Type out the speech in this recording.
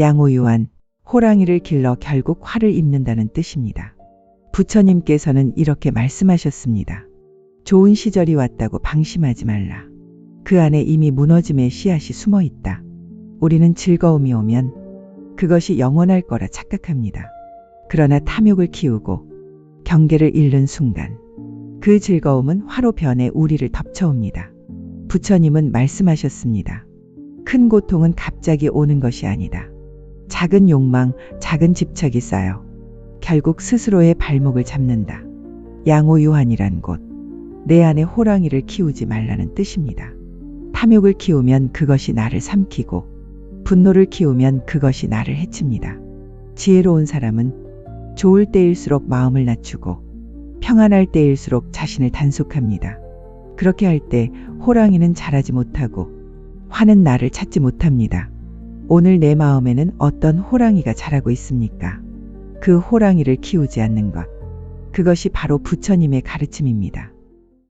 양오유한 호랑이를 길러 결국 화를 입는다는 뜻입니다. 부처님께서는 이렇게 말씀하셨습니다. 좋은 시절이 왔다고 방심하지 말라. 그 안에 이미 무너짐의 씨앗이 숨어 있다. 우리는 즐거움이 오면 그것이 영원할 거라 착각합니다. 그러나 탐욕을 키우고 경계를 잃는 순간 그 즐거움은 화로 변해 우리를 덮쳐옵니다. 부처님은 말씀하셨습니다. 큰 고통은 갑자기 오는 것이 아니다. 작은 욕망, 작은 집착이 쌓여 결국 스스로의 발목을 잡는다. 양오유한이란 곳, 내 안에 호랑이를 키우지 말라는 뜻입니다. 탐욕을 키우면 그것이 나를 삼키고, 분노를 키우면 그것이 나를 해칩니다. 지혜로운 사람은 좋을 때일수록 마음을 낮추고, 평안할 때일수록 자신을 단속합니다. 그렇게 할 때 호랑이는 자라지 못하고, 화는 나를 찾지 못합니다. 오늘 내 마음에는 어떤 호랑이가 자라고 있습니까? 그 호랑이를 키우지 않는 것. 그것이 바로 부처님의 가르침입니다.